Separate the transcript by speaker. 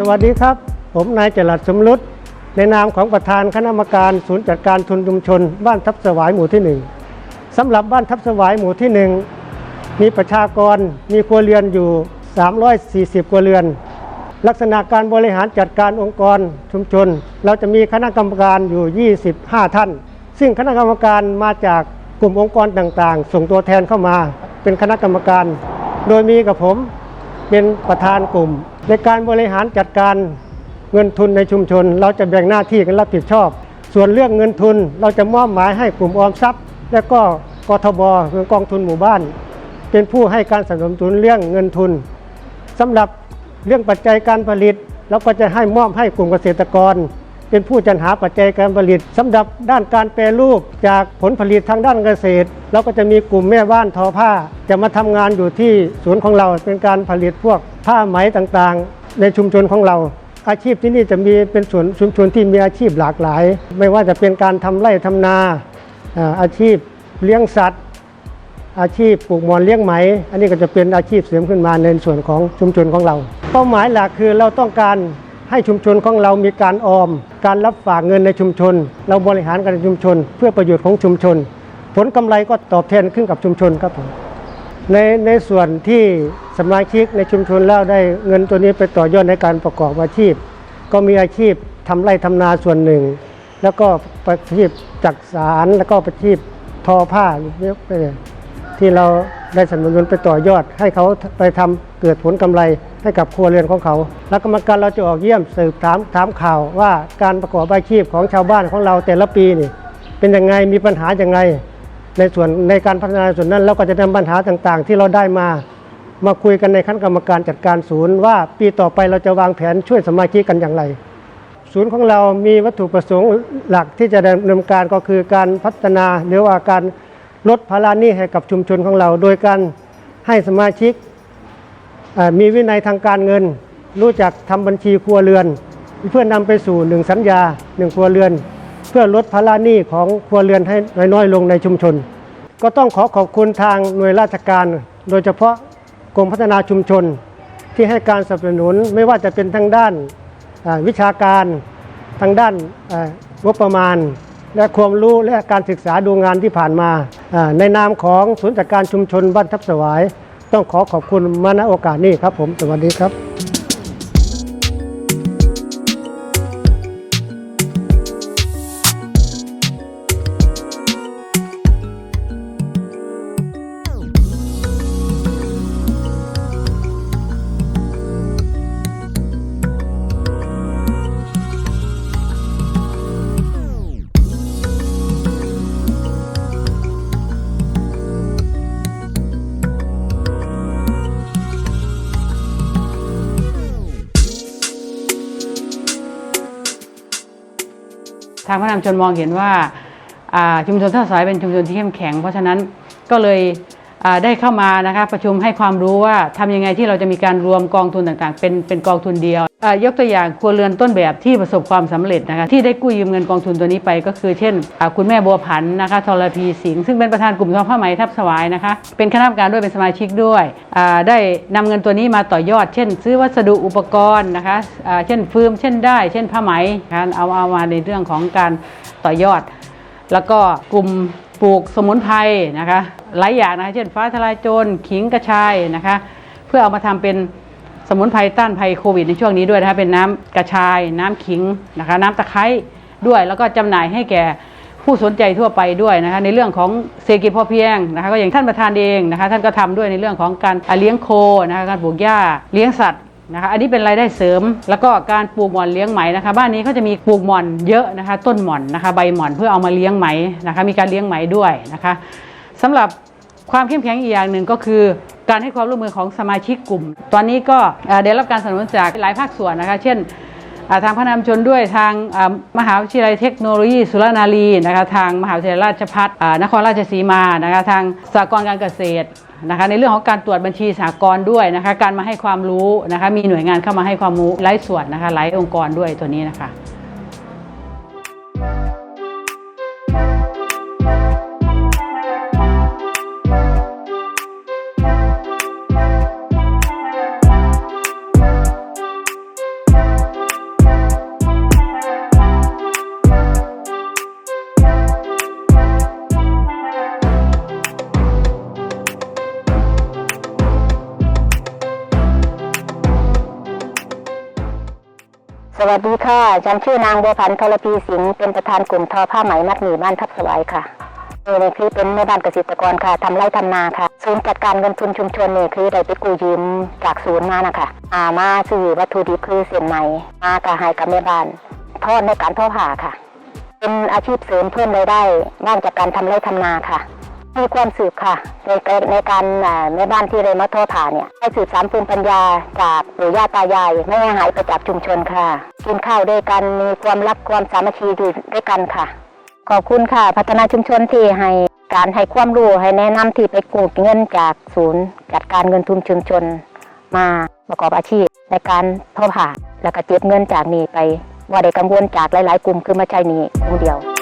Speaker 1: สวัสดีครับ ผมนายจรัสสมรุตในนามของประธานคณะกรรมการศูนย์จัดการทุนชุมชน บ้านทับสวายหมู่ที่หนึ่งสำหรับบ้านทับสวายหมู่ที่หนึ่งมีประชากรมีครัวเรือนอยู่ 340 ครัวเรือน ลักษณะการบริหารจัดการองค์กรชุมชน เราจะมีคณะกรรมการอยู่ 25 ท่าน ซึ่งคณะกรรมการมาจากกลุ่มองค์กรต่างๆ ส่งตัวแทนเข้ามา เป็นคณะกรรมการ โดยมีกับผมเป็นประธานกลุ่ม ในการบริหารจัดการเงินทุนในชุมชน เราจะแบ่งหน้าที่กันรับผิดชอบ ส่วนเรื่องเงินทุนเราจะมอบหมายให้กลุ่มออมทรัพย์ และก็กทบคือกองทุนหมู่บ้าน เป็นผู้ให้การสนับสนุนเรื่องเงินทุนสำหรับเรื่องปัจจัยการผลิต เราก็จะให้มอบให้กลุ่มเกษตรกร เป็นผู้จัดหาปัจจัยการผลิตสำหรับด้านการแปรรูปจากผลผลิตทางด้านเกษตรเราก็จะมีกลุ่มแม่บ้านทอผ้า จะมาทำงานอยู่ที่ศูนย์ของเราเป็นการผลิตพวกผ้าไหมต่างๆ ในชุมชนของเรา อาชีพที่นี่จะมีเป็นส่วนชุมชนที่มีอาชีพหลากหลาย ไม่ว่าจะเป็นการทำไร่ทำนาอาอาชีพเลี้ยงสัตว์อาชีพปลูกมอนเลี้ยงไหม อันนี้ก็จะเป็นอาชีพเสริมขึ้นมาในส่วนของชุมชนของเรา เป้าหมายหลักคือเราต้องการ ให้ชุมชนของเรามีการออม การรับฝากเงินในชุมชน เราบริหารกันในชุมชน เพื่อประโยชน์ของชุมชน ผลกำไรก็ตอบแทนขึ้นกับชุมชนครับผมในในส่วนที่สมาชิกในชุมชนแล้วได้เงินตัวนี้ไปต่อยอดในการประกอบอาชีพ ก็มีอาชีพทำไร่ทำนาส่วนหนึ่ง แล้วก็อาชีพจักสารแล้วก็อาชีพทอผ้าเรียกไปเลยที่เราได้สนับสนุนไปต่อยอดให้เขาไปทำเกิดผลกำไร ให้กับครัวเรือนของเขา แล้วกรรมการเราจะออกเยี่ยมสืบถามถามข่าวว่าการประกอบอาชีพของชาวบ้านของเราแต่ละปีนี่เป็นยังไงมีปัญหาอย่างไร ในส่วนในการพัฒนาส่วนนั้นเราก็จะนำปัญหาต่างๆ ที่เราได้มา มาคุยกันในคณะกรรมการจัดการศูนย์ ว่าปีต่อไปเราจะวางแผนช่วยสมาชิกกันอย่างไร ศูนย์ของเรามีวัตถุประสงค์หลักที่จะดำเนินการก็คือการพัฒนาหรือว่าการลดภาระหนี้ให้กับชุมชนของเรา โดยการให้สมาชิก มีวินัยทางการเงิน รู้จักทำบัญชีครัวเรือน เพื่อนำไปสู่หนึ่งสัญญาหนึ่งครัวเรือน เพื่อลดภาระหนี้ของครัวเรือนให้น้อยๆลงในชุมชน ก็ต้องขอขอบคุณทางหน่วยราชการ โดยเฉพาะกรมพัฒนาชุมชน ที่ให้การสนับสนุนไม่ว่าจะเป็นทางด้านวิชาการทางด้านงบประมาณ และความรู้และการศึกษาดูงานที่ผ่านมาอ่าในนามของศูนย์จัดการชุมชนบ้านทับสวาย ต้องขอขอบคุณมาณโอกาสนี้ครับผม สวัสดีครับ
Speaker 2: ทางพระนามชนมองเห็นว่าชุมชนท่าสายเป็นชุมชนที่เข้มแข็ง เพราะฉะนั้นก็เลย ได้เข้ามานะคะประชุมให้ความรู้ว่าทำยังไงที่เราจะมีการรวมกองทุนต่างๆ เป็นเป็นกองทุนเดียวยกตัวอย่างครัวเรือนต้นแบบที่ประสบความสำเร็จนะคะที่ได้กู้ยืมเงินกองทุนตัวนี้ไปก็คือ เช่น คุณแม่บัวผันนะคะทรพีสิงห์ซึ่งเป็นประธานกลุ่มทอผ้าไหมทับสวายนะคะเป็นคณะกรรมการด้วยเป็นสมาชิกด้วย ได้นำเงินตัวนี้มาต่อยอด เช่น ซื้อวัสดุอุปกรณ์นะคะเช่นฟืมเช่นได้ เช่นผ้าไหมนะะเอาเอามาในเรื่องของการต่อยอด แล้วก็กลุ่ม ปลูกสมุนไพรนะคะหลายอย่างนะคะเช่นฟ้าทลายโจรขิงกระชายนะคะ เพื่อเอามาทำเป็นสมุนไพรต้านภัยโควิดในช่วงนี้ด้วยนะคะเป็นน้ำกระชาย น้ำขิงนะคะ น้ำตะไคร้ด้วยแล้วก็จำหน่ายให้แก่ผู้สนใจทั่วไปด้วยนะคะในเรื่องของเศรษฐกิจพอเพียงนะคะก็อย่างท่านประธานเองนะคะท่านก็ทำด้วยในเรื่องของการเลี้ยงโคนะคะการปลูกหญ้าเลี้ยงสัตว์ นะคะอันนี้เป็นรายได้เสริม แล้วก็การปลูกหม่อนเลี้ยงไหมนะคะบ้านนี้เขาจะมีปลูกหม่อนเยอะนะคะ ต้นหม่อนนะคะ ใบหม่อนเพื่อเอามาเลี้ยงไหมนะคะมีการเลี้ยงไหมด้วยนะคะสำหรับความเข้มแข็งอีกอย่างหนึ่งก็คือ การให้ความร่วมมือของสมาชิกกลุ่ม ตอนนี้ก็ได้รับการสนับสนุนจากหลายภาคส่วนนะคะ เช่น ทางพระนามชนด้วยทางมหาวิทยาลัยเทคโนโลยีสุรนารีนะคะทางมหาวิทยาลัยราชภัฏนครราชสีมานะคะทางสากลการเกษตรนะคะในเรื่องของการตรวจบัญชีสากลด้วยนะคะการมาให้ความรู้นะคะมีหน่วยงานเข้ามาให้ความรู้หลายส่วนนะคะหลายองค์กรด้วยตัวนี้นะคะ
Speaker 3: สวัสดีค่ะ ฉันชื่อนางบัวพันธ์ทรพีสิงห์เป็นประธานกลุ่มทอผ้าไหมมัดหมี่บ้านทับสวายค่ะนี่นี่คือเป็นแม่บ้านเกษตรกรค่ะทำไร่ทำนาค่ะศูนย์จัดการเงินทุนชุมชนนี่คือได้ไปกู้ยืมจากศูนย์มานะคะอามาซื้อวัตถุดิบคือเส้นไหมมากระหายกับแม่บ้านทอดในการทอผ้าค่ะ เป็นอาชีพเสริมเพิ่มรายได้ว่างจากการทำไร่ทำนาค่ะ มีความสืบค่ะ ในในการแม่บ้านที่เลยมาทอผ่าเนี่ยให้สืบสามภูมิปัญญาจากปู่ย่าตายาย ไม่ให้หายไปจากชุมชนค่ะ กินข้าวด้วยกันมีความรักความสามัคคีอยู่ด้วยกันค่ะ ขอบคุณค่ะ พัฒนาชุมชนที่ให้การให้ความรู้ให้แนะนำที่ไปกู้เงินจากศูนย์ จัดการเงินทุนชุมชน มาประกอบอาชีพในการทอผ่าแล้วก็เก็บเงินจากนี้ไปว่าได้กังวลจากหลาย ๆ กลุ่มคือมาใช้นี้กลุ่มเดียว